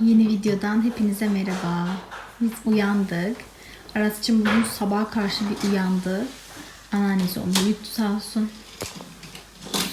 Yeni videodan hepinize merhaba. Biz uyandık. Aras'cığım bugün sabaha karşı bir uyandı. Anneannesi onu uyuttu sağ olsun.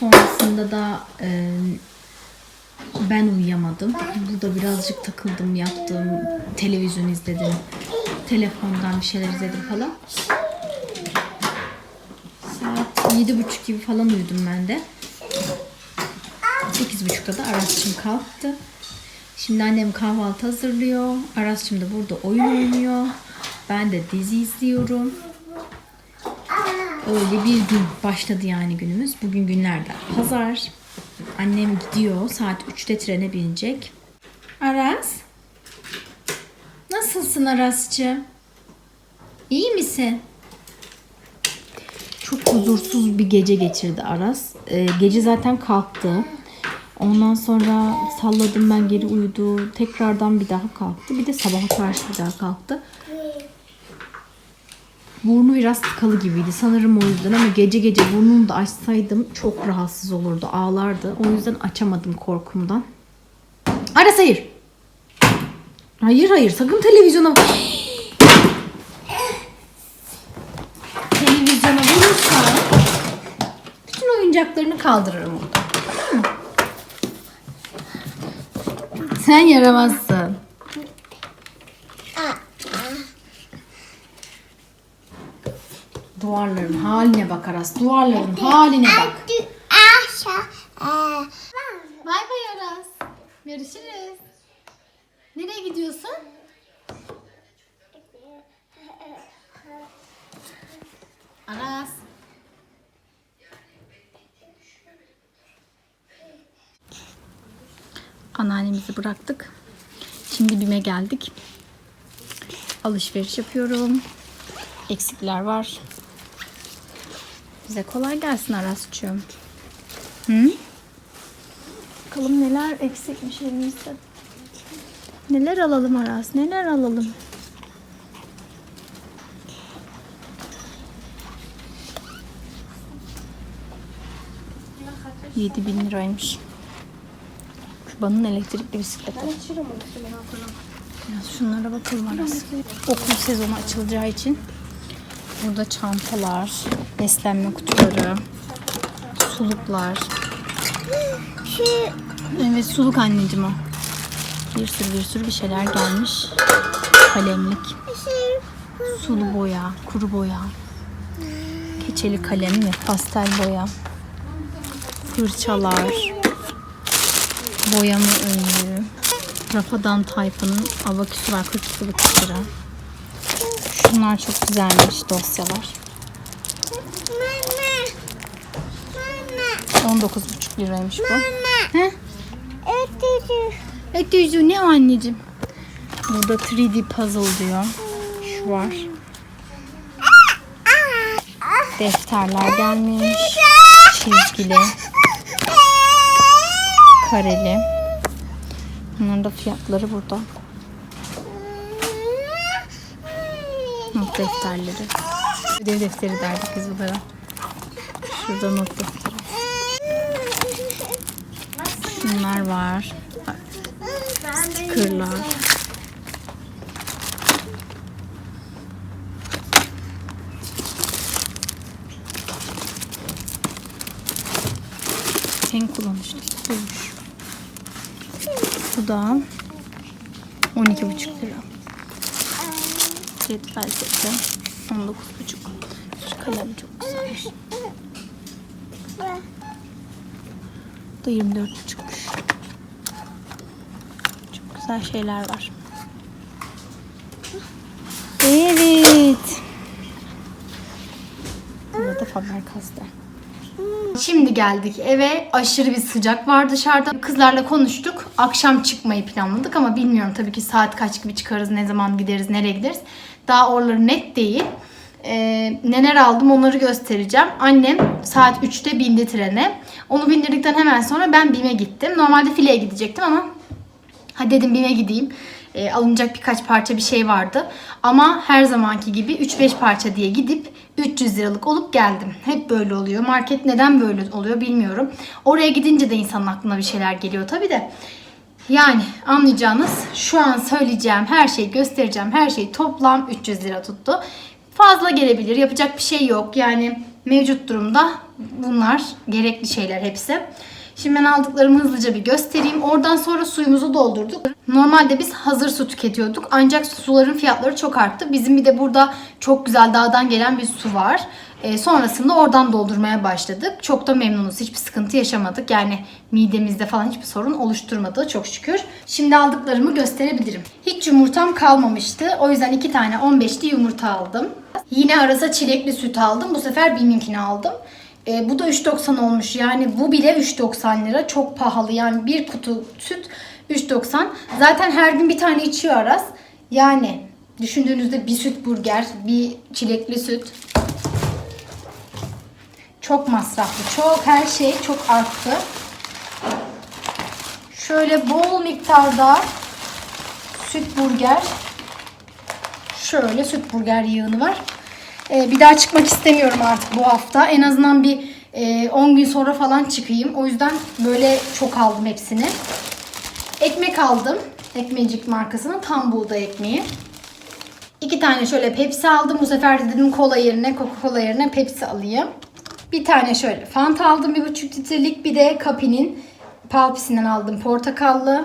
Sonrasında da e, ben uyuyamadım. Burada birazcık takıldım, yattım, televizyon izledim. Telefondan bir şeyler izledim falan. Saat yedi buçuk gibi falan uyudum ben de. Sekiz buçukta da Aras'cığım kalktı. Şimdi annem kahvaltı hazırlıyor. Aras'cığım da burada oyun oynuyor. Ben de dizi izliyorum. Öyle bir gün başladı yani günümüz. Bugün günlerden pazar. Annem gidiyor. Saat 3'te trene binecek. Aras. Nasılsın Aras'cığım? İyi misin? Çok huzursuz bir gece geçirdi Aras. Ee, gece zaten kalktı. Ondan sonra salladım ben geri uyudu. Tekrardan bir daha kalktı. Bir de sabaha karşı bir daha kalktı. Burnu biraz tıkalı gibiydi. Sanırım o yüzden ama gece gece burnunu da açsaydım çok rahatsız olurdu. Ağlardı. O yüzden açamadım korkumdan. Aras hayır. Hayır hayır sakın televizyona televizyona vurursan bütün oyuncaklarını kaldırırım orada. Tamam mı? Sen yaramazsın. Duvarların haline bak Aras. Duvarların haline bak. Bay bay Aras. Görüşürüz. Nereye gidiyorsun? Aras. Anneannemizi bıraktık. Şimdi BİM'e geldik. Alışveriş yapıyorum. Eksikler var. Bize kolay gelsin Aras'cığım. Hı? Bakalım neler eksikmiş elimizde. Neler alalım Aras? Neler alalım? Yedi bin liraymış. Şubanın elektrikli bisikleti. Biraz şunlara bakalım Aras. Okul sezonu açılacağı için burada çantalar, beslenme kutuları, suluklar. Evet suluk anneciğim o. Bir sürü bir sürü bir şeyler gelmiş. Kalemlik. Sulu boya, kuru boya. Keçeli kalem ve pastel boya. Fırçalar. Boyama önlüğü. Rafadan tayfanın avaküsü var 42,5 lira. Şunlar çok güzelmiş dosyalar. 19,5 liraymış bu. He? Ötücü ne o anneciğim? Burada 3D puzzle diyor. Şu var. Defterler gelmiş. Çizgili. Kareli. Bunların da fiyatları burada. Not defterleri. Ödev defteri derdik biz bunlara. Şurada not defteri. Şunlar var. Stickerlar. En kullanışlı buymuş. Bu da 12,5 lira. Cetvel seti 19,5. Şu kalem çok güzelmiş. Bu da 24,5'muş. Çok güzel şeyler var. Evet. Burada Faber-Castell. Şimdi geldik eve. Aşırı bir sıcak var dışarıda. Kızlarla konuştuk. Akşam çıkmayı planladık ama bilmiyorum tabii ki saat kaç gibi çıkarız, ne zaman gideriz, nereye gideriz. Daha oraları net değil. Ee, neler aldım onları göstereceğim. Annem saat 3'te bindi trene. Onu bindirdikten hemen sonra ben BİM'e gittim. Normalde fileye gidecektim ama hadi dedim BİM'e gideyim. Ee, alınacak birkaç parça bir şey vardı. Ama her zamanki gibi 3-5 parça diye gidip 300 liralık olup geldim. Hep böyle oluyor. Market neden böyle oluyor bilmiyorum. Oraya gidince de insanın aklına bir şeyler geliyor tabii de. Yani anlayacağınız şu an söyleyeceğim her şeyi göstereceğim her şey toplam 300 lira tuttu. Fazla gelebilir yapacak bir şey yok. Yani mevcut durumda bunlar gerekli şeyler hepsi. Şimdi ben aldıklarımı hızlıca bir göstereyim. Oradan sonra suyumuzu doldurduk. Normalde biz hazır su tüketiyorduk. Ancak suların fiyatları çok arttı. Bizim bir de burada çok güzel dağdan gelen bir su var. E, sonrasında oradan doldurmaya başladık. Çok da memnunuz. Hiçbir sıkıntı yaşamadık. Yani midemizde falan hiçbir sorun oluşturmadı çok şükür. Şimdi aldıklarımı gösterebilirim. Hiç yumurtam kalmamıştı. O yüzden iki tane 15'li yumurta aldım. Yine arasa çilekli süt aldım. Bu sefer Bim'inkini aldım. E, bu da 3.90 olmuş. Yani bu bile 3.90 lira. Çok pahalı. Yani bir kutu süt 3.90. Zaten her gün bir tane içiyor Aras. Yani düşündüğünüzde bir süt burger, bir çilekli süt. Çok masraflı. Çok her şey çok arttı. Şöyle bol miktarda süt burger. Şöyle süt burger yığını var. Ee, bir daha çıkmak istemiyorum artık bu hafta. En azından bir e, 10 gün sonra falan çıkayım. O yüzden böyle çok aldım hepsini. Ekmek aldım. Ekmecik markasının tam buğday ekmeği. İki tane şöyle Pepsi aldım. Bu sefer de dedim kola yerine Coca-Cola yerine Pepsi alayım. Bir tane şöyle Fanta aldım. Bir buçuk litrelik. Bir de Capi'nin Palpisi'nden aldım portakallı.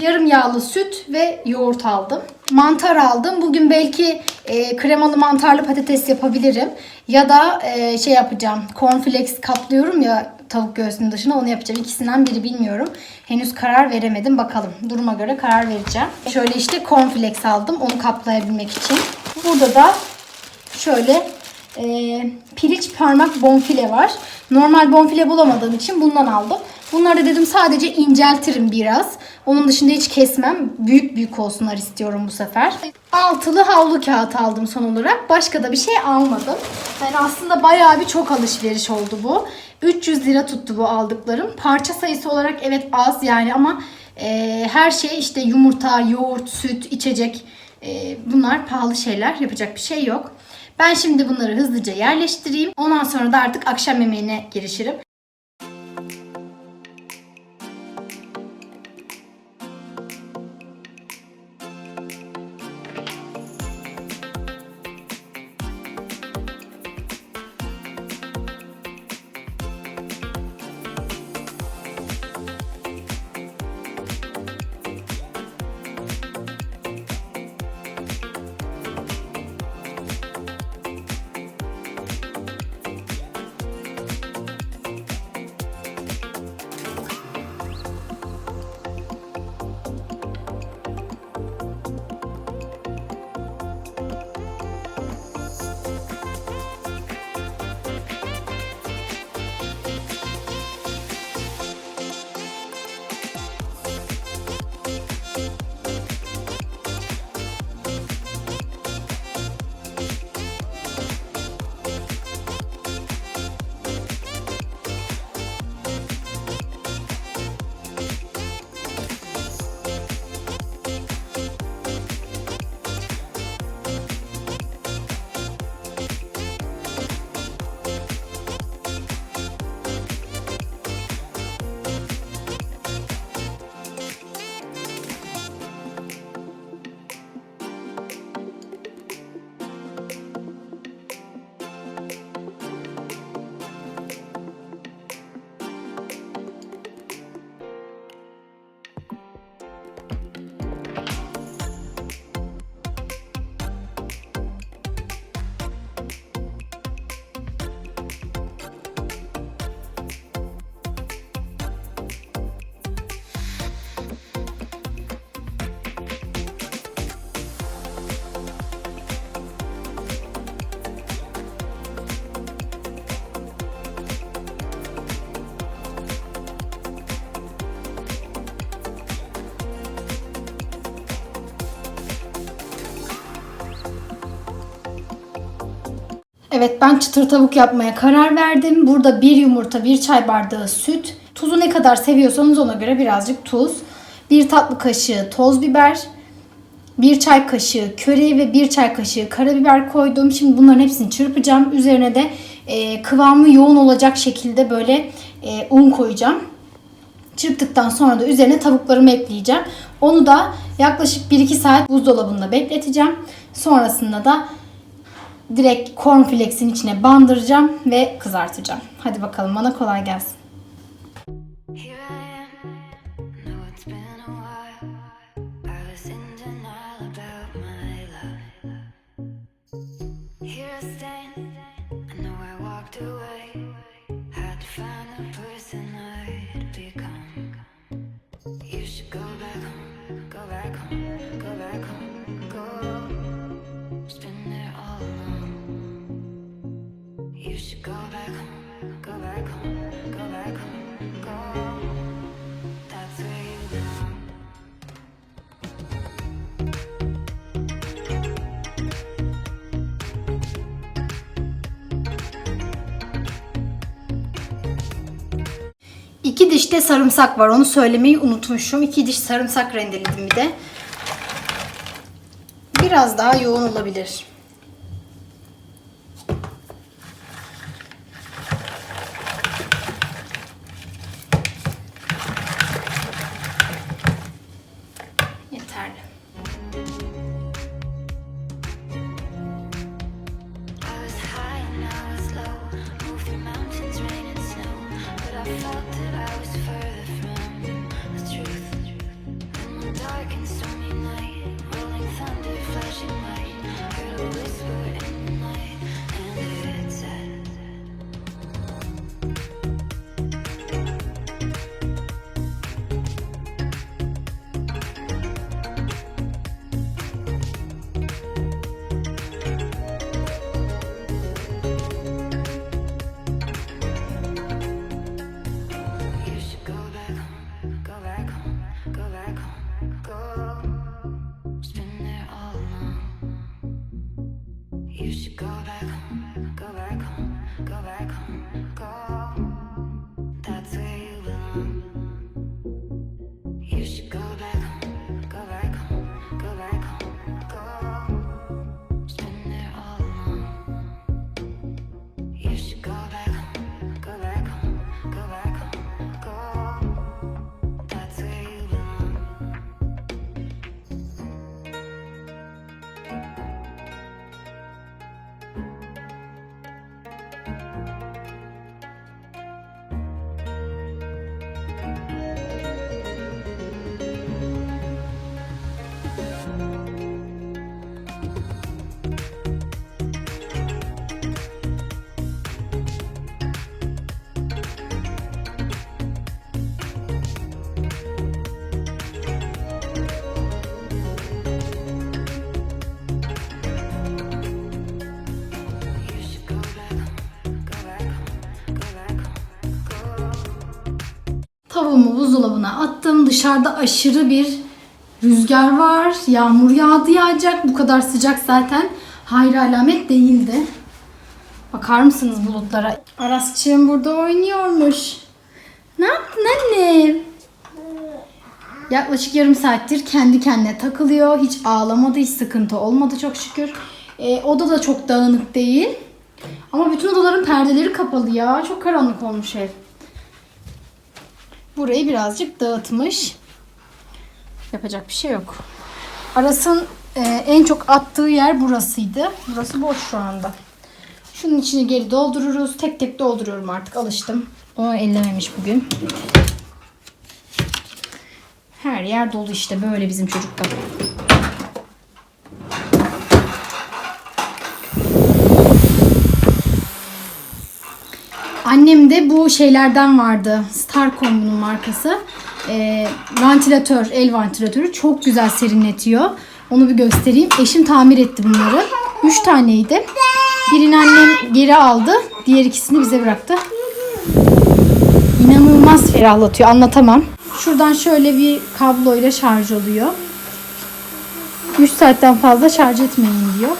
Yarım yağlı süt ve yoğurt aldım. Mantar aldım. Bugün belki e, kremalı mantarlı patates yapabilirim. Ya da e, şey yapacağım. Cornflakes kaplıyorum ya tavuk göğsünün dışına onu yapacağım. İkisinden biri bilmiyorum. Henüz karar veremedim. Bakalım. Duruma göre karar vereceğim. Şöyle işte cornflakes aldım. Onu kaplayabilmek için. Burada da şöyle e, piliç parmak bonfile var. Normal bonfile bulamadığım için bundan aldım. Bunları dedim sadece inceltirim biraz. Onun dışında hiç kesmem. Büyük büyük olsunlar istiyorum bu sefer. Altılı havlu kağıt aldım son olarak. Başka da bir şey almadım. Yani aslında bayağı bir çok alışveriş oldu bu. 300 lira tuttu bu aldıklarım. Parça sayısı olarak evet az yani ama e, her şey işte yumurta, yoğurt, süt, içecek e, bunlar pahalı şeyler. Yapacak bir şey yok. Ben şimdi bunları hızlıca yerleştireyim. Ondan sonra da artık akşam yemeğine girişirim. Evet ben çıtır tavuk yapmaya karar verdim. Burada bir yumurta, bir çay bardağı süt. Tuzu ne kadar seviyorsanız ona göre birazcık tuz. Bir tatlı kaşığı toz biber. Bir çay kaşığı köri ve bir çay kaşığı karabiber koydum. Şimdi bunların hepsini çırpacağım. Üzerine de e, kıvamı yoğun olacak şekilde böyle e, un koyacağım. Çırptıktan sonra da üzerine tavuklarımı ekleyeceğim. Onu da yaklaşık 1-2 saat buzdolabında bekleteceğim. Sonrasında da direkt cornflakes'in içine bandıracağım ve kızartacağım. Hadi bakalım bana kolay gelsin. Am. Know it's de sarımsak var. Onu söylemeyi unutmuşum. İki diş sarımsak rendeledim bir de. Biraz daha yoğun olabilir. Tavuğumu buzdolabına attım. Dışarıda aşırı bir rüzgar var. Yağmur yağdı yağacak. Bu kadar sıcak zaten hayır alamet değildi. Bakar mısınız bulutlara? Arasçığım burada oynuyormuş. Ne yaptın annem? Yaklaşık yarım saattir kendi kendine takılıyor. Hiç ağlamadı, hiç sıkıntı olmadı çok şükür. Ee, oda da çok dağınık değil. Ama bütün odaların perdeleri kapalı ya. Çok karanlık olmuş ev. Burayı birazcık dağıtmış. Yapacak bir şey yok. Aras'ın e, en çok attığı yer burasıydı. Burası boş şu anda. Şunun içini geri doldururuz. Tek tek dolduruyorum artık. Alıştım. O ellememiş bugün. Her yer dolu işte böyle bizim çocuklar. Annemde bu şeylerden vardı. Starcom bunun markası. Ee, vantilatör, el vantilatörü çok güzel serinletiyor. Onu bir göstereyim. Eşim tamir etti bunları. Üç taneydi. Birini annem geri aldı. Diğer ikisini bize bıraktı. İnanılmaz ferahlatıyor. Anlatamam. Şuradan şöyle bir kabloyla şarj oluyor. 3 saatten fazla şarj etmeyin diyor.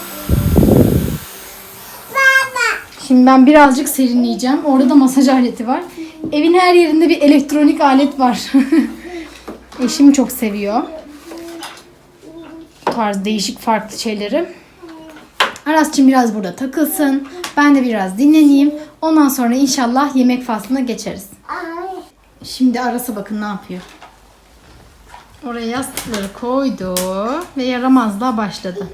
Şimdi ben birazcık serinleyeceğim. Orada da masaj aleti var. Evin her yerinde bir elektronik alet var. Eşim çok seviyor. Bu tarz değişik farklı şeyleri. Aras'cığım biraz burada takılsın. Ben de biraz dinleneyim. Ondan sonra inşallah yemek faslına geçeriz. Şimdi arası bakın ne yapıyor. Oraya yastıkları koydu ve yaramazlığa başladı.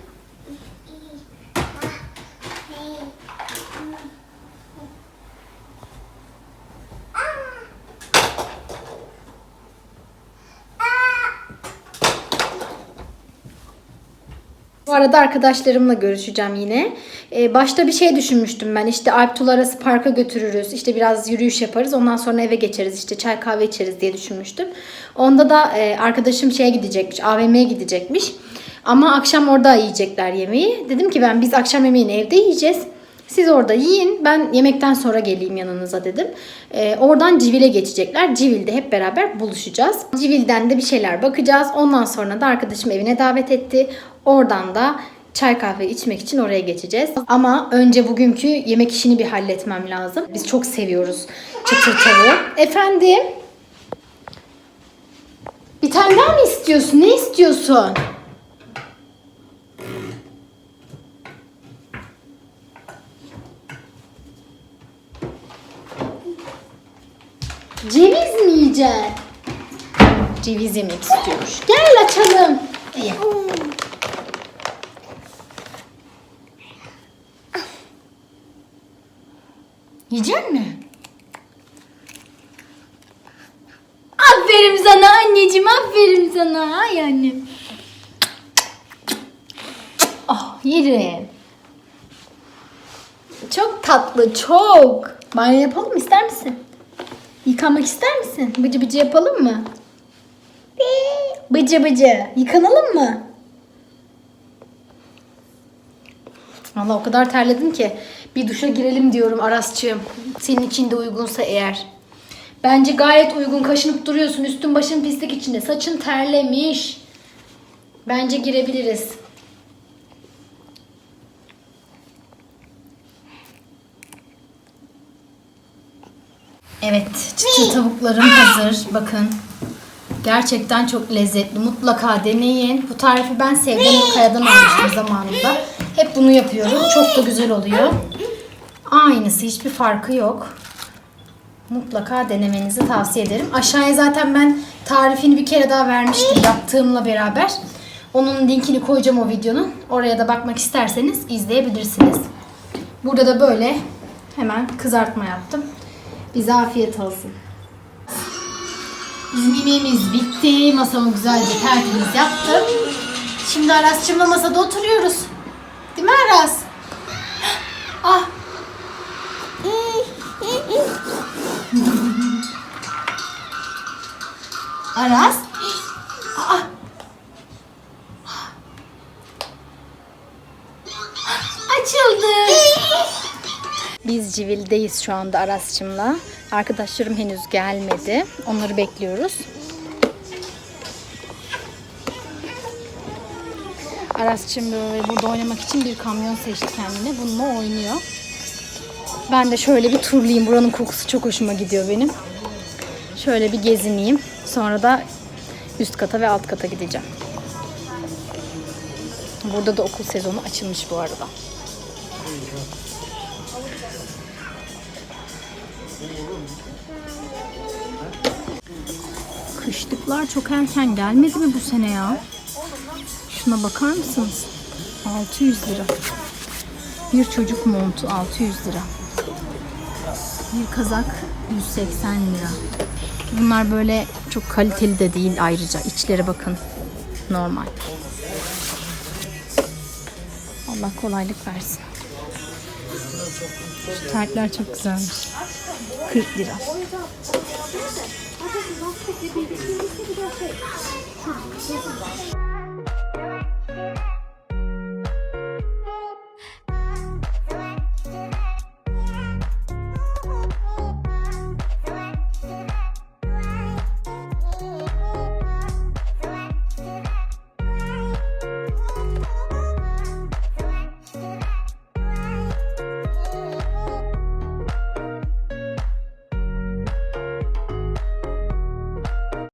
Arada arkadaşlarımla görüşeceğim yine. Ee, başta bir şey düşünmüştüm ben. İşte Alp Tuğla arası parka götürürüz. İşte biraz yürüyüş yaparız. Ondan sonra eve geçeriz. İşte çay kahve içeriz diye düşünmüştüm. Onda da e, arkadaşım şeye gidecekmiş. AVM'ye gidecekmiş. Ama akşam orada yiyecekler yemeği. Dedim ki ben biz akşam yemeğini evde yiyeceğiz. Siz orada yiyin. Ben yemekten sonra geleyim yanınıza dedim. Ee, oradan Civil'e geçecekler. Civil'de hep beraber buluşacağız. Civil'den de bir şeyler bakacağız. Ondan sonra da arkadaşım evine davet etti. Oradan da çay kahve içmek için oraya geçeceğiz. Ama önce bugünkü yemek işini bir halletmem lazım. Biz çok seviyoruz çıtır tavuğu. Efendim? Bir tane daha mı istiyorsun? Ne istiyorsun? Ceviz mi yiyeceksin? Ceviz yemek istiyormuş. Gel açalım. İyi. Yiyecek mi? Aferin sana anneciğim, aferin sana. Ay annem. Oh, yerim. Çok tatlı, çok. Banyo yapalım ister misin? Yıkanmak ister misin? Bıcı bıcı yapalım mı? Bıcı bıcı. Yıkanalım mı? Valla o kadar terledim ki bir duşa girelim diyorum Arasçığım. Senin için de uygunsa eğer. Bence gayet uygun. Kaşınıp duruyorsun. Üstün başın pislik içinde. Saçın terlemiş. Bence girebiliriz. Evet, çıtır tavuklarım hazır. Bakın. Gerçekten çok lezzetli. Mutlaka deneyin. Bu tarifi ben Sevda Kaya'dan almıştım zamanında. Hep bunu yapıyorum. Çok da güzel oluyor. Aynısı. Hiçbir farkı yok. Mutlaka denemenizi tavsiye ederim. Aşağıya zaten ben tarifini bir kere daha vermiştim yaptığımla beraber. Onun linkini koyacağım o videonun. Oraya da bakmak isterseniz izleyebilirsiniz. Burada da böyle hemen kızartma yaptım. Bize afiyet olsun. Bizim yemeğimiz bitti. Masamı güzelce tertemiz yaptım. Şimdi Aras'cığımla masada oturuyoruz. Değil mi Aras? Ah. Aras. Biz Civil'deyiz şu anda Aras'cığımla. Arkadaşlarım henüz gelmedi. Onları bekliyoruz. Aras'cığım böyle burada oynamak için bir kamyon seçti kendine. Bununla oynuyor. Ben de şöyle bir turlayayım. Buranın kokusu çok hoşuma gidiyor benim. Şöyle bir gezineyim. Sonra da üst kata ve alt kata gideceğim. Burada da okul sezonu açılmış bu arada. Kışlıklar çok erken gelmedi mi bu sene ya? Şuna bakar mısınız? 600 lira. Bir çocuk montu 600 lira. Bir kazak 180 lira. Bunlar böyle çok kaliteli de değil ayrıca. İçleri bakın. Normal. Allah kolaylık versin. Şu tartlar çok güzelmiş. 40 lira.